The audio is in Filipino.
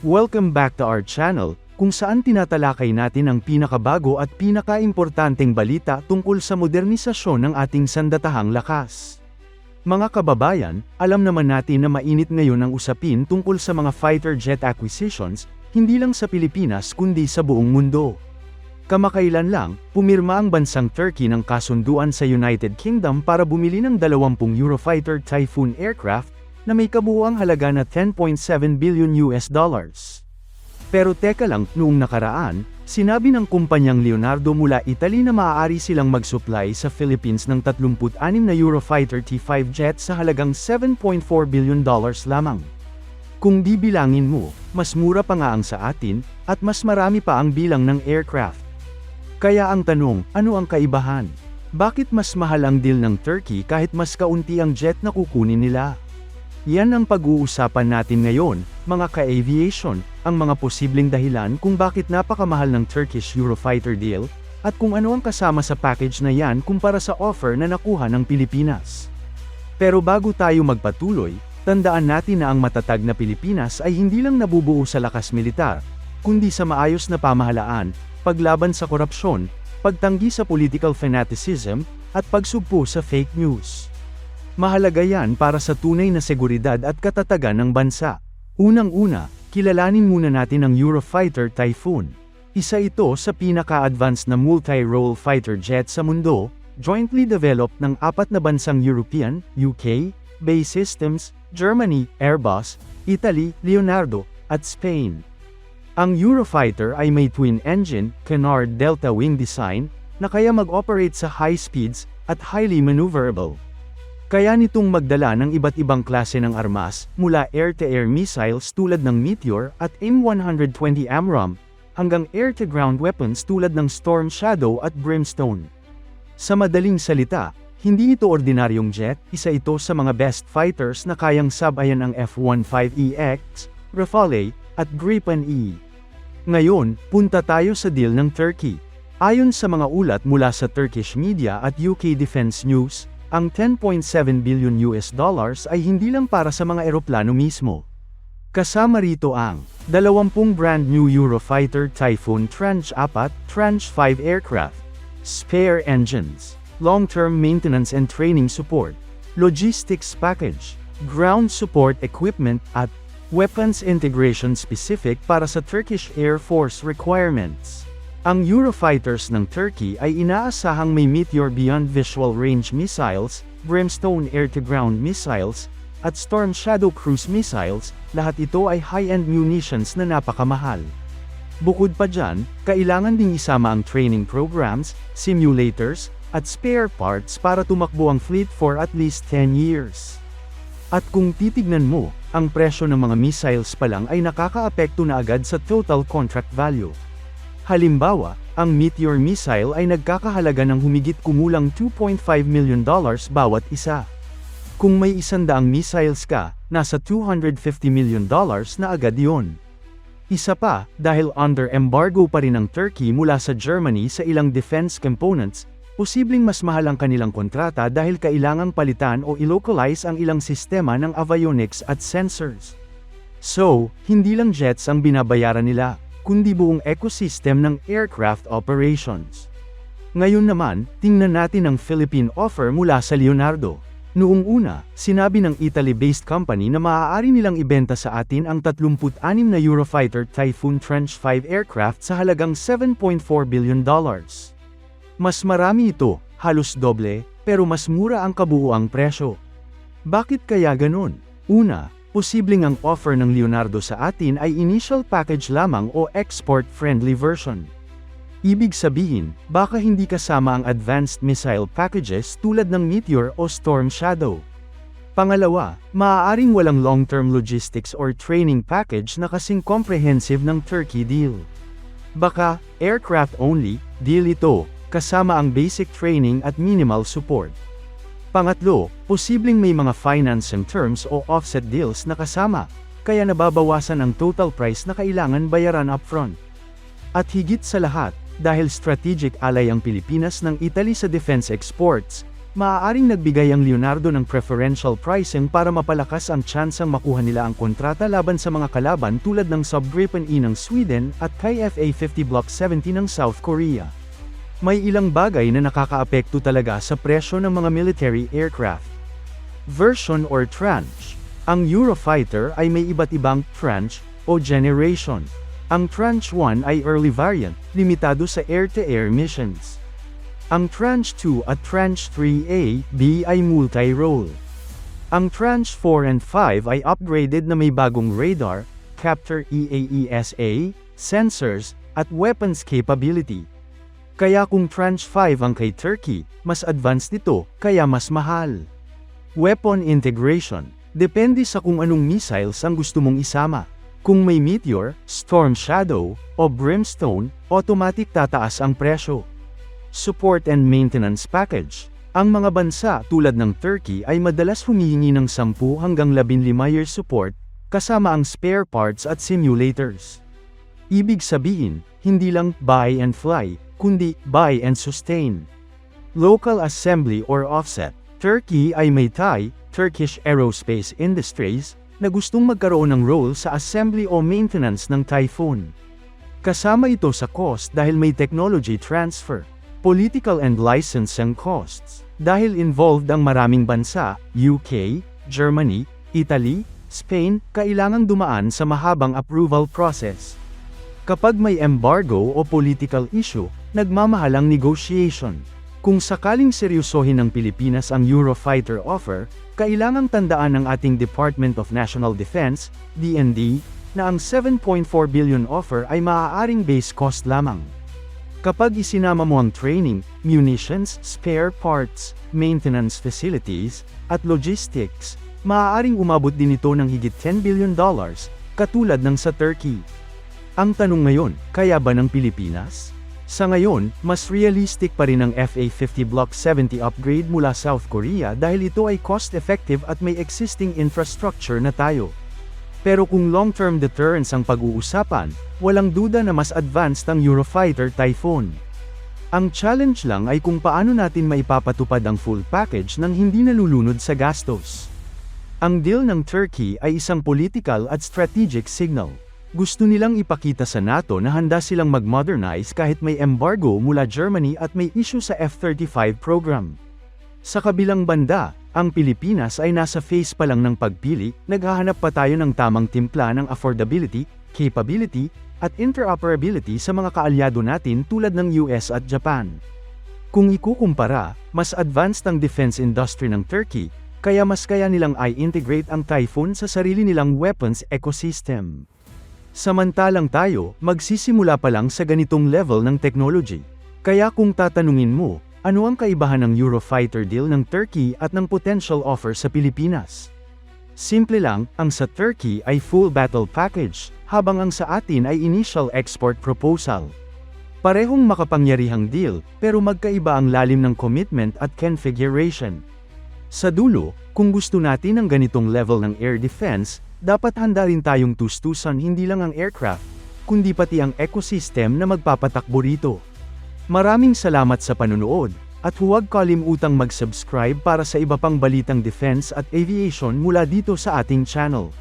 Welcome back to our channel, kung saan tinatalakay natin ang pinakabago at pinakaimportanteng balita tungkol sa modernisasyon ng ating sandatahang lakas. Mga kababayan, alam naman natin na mainit ngayon ang usapin tungkol sa mga fighter jet acquisitions, hindi lang sa Pilipinas kundi sa buong mundo. Kamakailan lang, pumirma ang bansang Turkey ng kasunduan sa United Kingdom para bumili ng 20 Eurofighter Typhoon aircraft na may kabuuang halaga na 10.7 billion US dollars. Pero teka lang, noong nakaraan, sinabi ng kumpanyang Leonardo mula Italy na maaari silang mag-supply sa Philippines ng 36 na Eurofighter T5 jet sa halagang 7.4 billion dollars lamang. Kung bibilangin mo, mas mura pa nga ang sa atin, at mas marami pa ang bilang ng aircraft. Kaya ang tanong, ano ang kaibahan? Bakit mas mahal ang deal ng Turkey kahit mas kaunti ang jet na kukunin nila? Yan ang pag-uusapan natin ngayon, mga ka-aviation, ang mga posibleng dahilan kung bakit napakamahal ng Turkish Eurofighter deal, at kung ano ang kasama sa package na yan kumpara sa offer na nakuha ng Pilipinas. Pero bago tayo magpatuloy, tandaan natin na ang matatag na Pilipinas ay hindi lang nabubuo sa lakas militar, kundi sa maayos na pamahalaan, paglaban sa korupsyon, pagtanggi sa political fanaticism, at pagsugpo sa fake news. Mahalaga yan para sa tunay na seguridad at katatagan ng bansa. Unang-una, kilalanin muna natin ang Eurofighter Typhoon. Isa ito sa pinaka-advanced na multi-role fighter jet sa mundo, jointly developed ng apat na bansang European, UK, Bay Systems, Germany, Airbus, Italy, Leonardo, at Spain. Ang Eurofighter ay may twin-engine, canard delta wing design, na kaya mag-operate sa high speeds, at highly maneuverable. Kaya nitong magdala ng iba't ibang klase ng armas, mula air-to-air missiles tulad ng Meteor at AIM-120 AMRAAM, hanggang air-to-ground weapons tulad ng Storm Shadow at Brimstone. Sa madaling salita, hindi ito ordinaryong jet, isa ito sa mga best fighters na kayang sabayan ang F-15EX, Rafale, at Gripen E. Ngayon, punta tayo sa deal ng Turkey. Ayon sa mga ulat mula sa Turkish media at UK Defense News, ang 10.7 billion US dollars ay hindi lang para sa mga eroplano mismo. Kasama rito ang 20 brand new Eurofighter Typhoon Tranche 4, Tranche 5 aircraft, spare engines, long-term maintenance and training support, logistics package, ground support equipment at weapons integration specific para sa Turkish Air Force requirements. Ang Eurofighters ng Turkey ay inaasahang may Meteor Beyond Visual Range missiles, Brimstone Air-to-Ground missiles, at Storm Shadow Cruise missiles, lahat ito ay high-end munitions na napakamahal. Bukod pa dyan, kailangan ding isama ang training programs, simulators, at spare parts para tumakbo ang fleet for at least 10 years. At kung titignan mo, ang presyo ng mga missiles pa lang ay nakakaapekto na agad sa total contract value. Halimbawa, ang Meteor missile ay nagkakahalaga ng humigit kumulang 2.5 million dollars bawat isa. Kung may isandaang missiles ka, nasa 250 million dollars na agad yon. Isa pa, dahil under embargo pa rin ang Turkey mula sa Germany sa ilang defense components, posibleng mas mahal ang kanilang kontrata dahil kailangang palitan o ilocalize ang ilang sistema ng avionics at sensors. So, hindi lang jets ang binabayaran nila, kundi buong ecosystem ng aircraft operations. Ngayon naman, tingnan natin ang Philippine offer mula sa Leonardo. Noong una, sinabi ng Italy-based company na maaari nilang ibenta sa atin ang 36 na Eurofighter Typhoon Tranche 5 aircraft sa halagang 7.4 billion dollars. Mas marami ito, halos doble, pero mas mura ang kabuuang presyo. Bakit kaya ganun? Una, posibleng ang offer ng Leonardo sa atin ay initial package lamang o export-friendly version. Ibig sabihin, baka hindi kasama ang advanced missile packages tulad ng Meteor o Storm Shadow. Pangalawa, maaaring walang long-term logistics or training package na kasing comprehensive ng Turkey deal. Baka, aircraft only, deal ito, kasama ang basic training at minimal support. Pangatlo, posibleng may mga financing terms o offset deals na kasama, kaya nababawasan ang total price na kailangan bayaran upfront. At higit sa lahat, dahil strategic ally ang Pilipinas ng Italy sa defense exports, Maaaring nagbigay ang Leonardo ng preferential pricing para mapalakas ang tsansang makuha nila ang kontrata laban sa mga kalaban tulad ng Subgripen E ng Sweden at kay FA-50 Block 70 ng South Korea. May ilang bagay na nakakaapekto talaga sa presyo ng mga military aircraft. Version or tranche. Ang Eurofighter ay may iba't ibang tranche o generation. Ang Tranche 1 ay early variant, limitado sa air-to-air missions. Ang Tranche 2 at Tranche 3A, B ay multi-role. Ang Tranche 4 and 5 ay upgraded na may bagong radar, captor E EAESA, sensors, at weapons capability. Kaya kung Tranche 5 ang kay Turkey, mas advanced ito, kaya mas mahal. Weapon integration. Depende sa kung anong missiles ang gusto mong isama. Kung may Meteor, Storm Shadow, o Brimstone, automatic tataas ang presyo. Support and Maintenance Package. Ang mga bansa tulad ng Turkey ay madalas humihingi ng 10 hanggang 15 years support, kasama ang spare parts at simulators. Ibig sabihin, hindi lang buy and fly, kundi buy and sustain. Local assembly or offset. Turkey ay may TAI, Turkish Aerospace Industries, na gustong magkaroon ng role sa assembly o maintenance ng Typhoon. Kasama ito sa cost dahil may technology transfer, political and licensing costs, dahil involved ang maraming bansa, UK, Germany, Italy, Spain, kailangang dumaan sa mahabang approval process. Kapag may embargo o political issue, nagmamahalang negotiation. Kung sakaling seryosohin ng Pilipinas ang Eurofighter offer, kailangang tandaan ng ating Department of National Defense, DND, na ang 7.4 billion offer ay maaaring base cost lamang. Kapag isinama mo ang training, munitions, spare parts, maintenance facilities, at logistics, maaaring umabot din ito ng higit 10 billion dollars, katulad ng sa Turkey. Ang tanong ngayon, kaya ba ng Pilipinas? Sa ngayon, mas realistic pa rin ang FA-50 Block 70 upgrade mula South Korea dahil ito ay cost-effective at may existing infrastructure na tayo. Pero kung long-term deterrence ang pag-uusapan, walang duda na mas advanced ang Eurofighter Typhoon. Ang challenge lang ay kung paano natin maipapatupad ang full package nang hindi nalulunod sa gastos. Ang deal ng Turkey ay isang political at strategic signal. Gusto nilang ipakita sa NATO na handa silang mag-modernize kahit may embargo mula Germany at may issue sa F-35 program. Sa kabilang banda, ang Pilipinas ay nasa phase pa lang ng pagpili, naghahanap pa tayo ng tamang timpla ng affordability, capability, at interoperability sa mga kaalyado natin tulad ng US at Japan. Kung ikukumpara, mas advanced ang defense industry ng Turkey, kaya mas kaya nilang i-integrate ang Typhoon sa sarili nilang weapons ecosystem. Samantalang tayo, magsisimula pa lang sa ganitong level ng technology. Kaya kung tatanungin mo, ano ang kaibahan ng Eurofighter deal ng Turkey at ng potential offer sa Pilipinas? Simple lang, ang sa Turkey ay full battle package, habang ang sa atin ay initial export proposal. Parehong makapangyarihang deal, pero magkaiba ang lalim ng commitment at configuration. Sa dulo, kung gusto natin ng ganitong level ng air defense, dapat handa rin tayong tustusan hindi lang ang aircraft, kundi pati ang ecosystem na magpapatakbo rito. Maraming salamat sa panunood, at huwag kalimutang mag-subscribe para sa iba pang balitang defense at aviation mula dito sa ating channel.